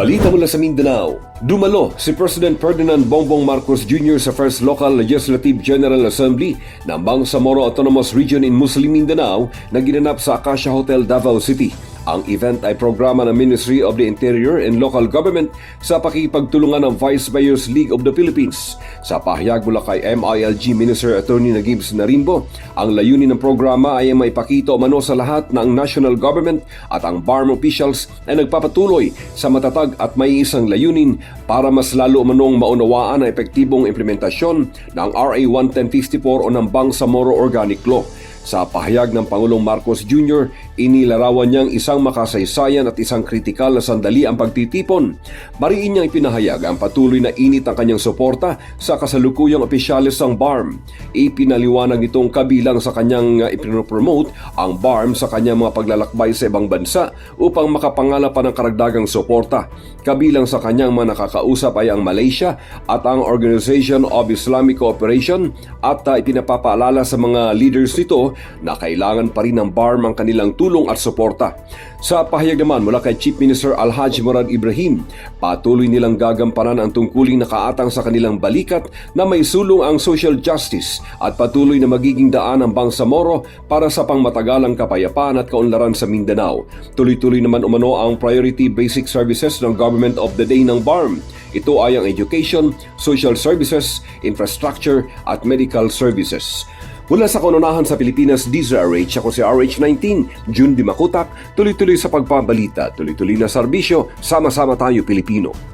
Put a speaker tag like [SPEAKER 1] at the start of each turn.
[SPEAKER 1] Balita mula sa Mindanao. Dumalo si President Ferdinand Bongbong Marcos Jr. sa First Local Legislative General Assembly ng Bangsamoro Autonomous Region in Muslim Mindanao na ginanap sa Acacia Hotel, Davao City. Ang event ay programa ng Ministry of the Interior and Local Government sa pakikipagtulungan ng Vice Mayors League of the Philippines. Sa pahayag mula kay MILG Minister Attorney Nagibs Narimbo, ang layunin ng programa ay maipakita umano sa lahat na ang national government at ang BARM officials ay nagpapatuloy sa matatag at may isang layunin para mas lalo umanong maunawaan ang epektibong implementasyon ng RA 1154 o ng Bangsamoro Organic Law. Sa pahayag ng Pangulong Marcos Jr., inilarawan niyang isang makasaysayan at isang kritikal na sandali ang pagtitipon. Mariin niyang ipinahayag ang patuloy na init ng kanyang suporta sa kasalukuyang opisyalis ng BARM. Ipinaliwanag itong kabilang sa kanyang uh, ipinopromote ang BARM sa kanyang mga paglalakbay sa ibang bansa upang makapangalap pa ng karagdagang suporta. Kabilang sa kanyang mga nakakausap ay ang Malaysia at ang Organization of Islamic Cooperation at uh, ipinapapaalala sa mga leaders nito na kailangan pa rin ng BARM ang kanilang tulong at suporta. Sa pahayag naman mula kay Chief Minister Alhaj Murad Ibrahim, patuloy nilang gagampanan ang tungkuling nakaatang sa kanilang balikat na may sulong ang social justice at patuloy na magiging daan ang Bangsamoro para sa pangmatagalang kapayapaan at kaunlaran sa Mindanao. Tuloy-tuloy naman umano ang priority basic services ng Government of the Day ng BARM. Ito ay ang education, social services, infrastructure at medical services. Mula sa kanunahan sa Pilipinas, DZRH, ako si RH19, June Dimakutak, tuloy-tuloy sa pagpabalita, tuloy-tuloy na serbisyo, sama-sama tayo Pilipino.